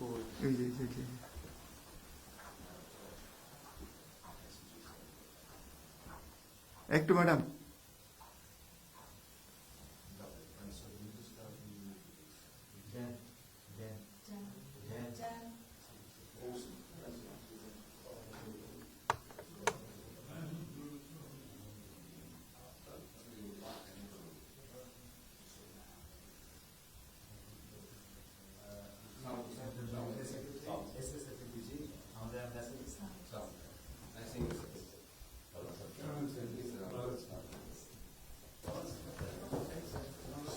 এই যে একটু ম্যাডাম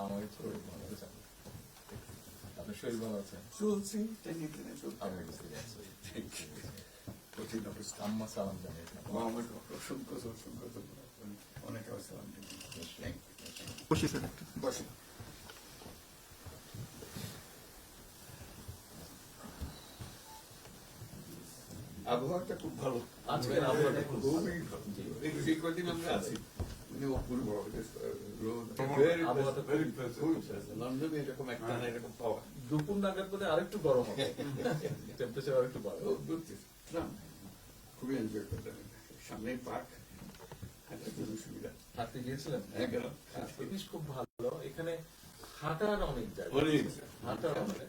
আমাকে শরীর ভালো আছে। আপনার শরীর ভালো আছে? চলছি কঠিন অবস্থা। আম্মা সালাম আমার অসংখ্য অসংখ্য। অনেক বসি বসে। আবহাওয়াটা খুব ভালো। আজকের আবহাওয়াটা খুব ভালো। এই কদিন আমরা আছি। অপূর্ব রোদ আবহাওয়াটা খুব- লন্ডনে এরকম একটা না এরকম পাওয়া দুপুর নাগাদ বোধ আরেকটু গরম হবে টেম্পারেচার আরেকটু বাড়বে না, খুবই এনজয় করতে সামনে পার্ক সুবিধা হাঁটতে গিয়েছিলেন হ্যাঁ গেলাম জিনিস খুব ভালো এখানে হাঁটার অনেক জায়গা হাঁটার অনেক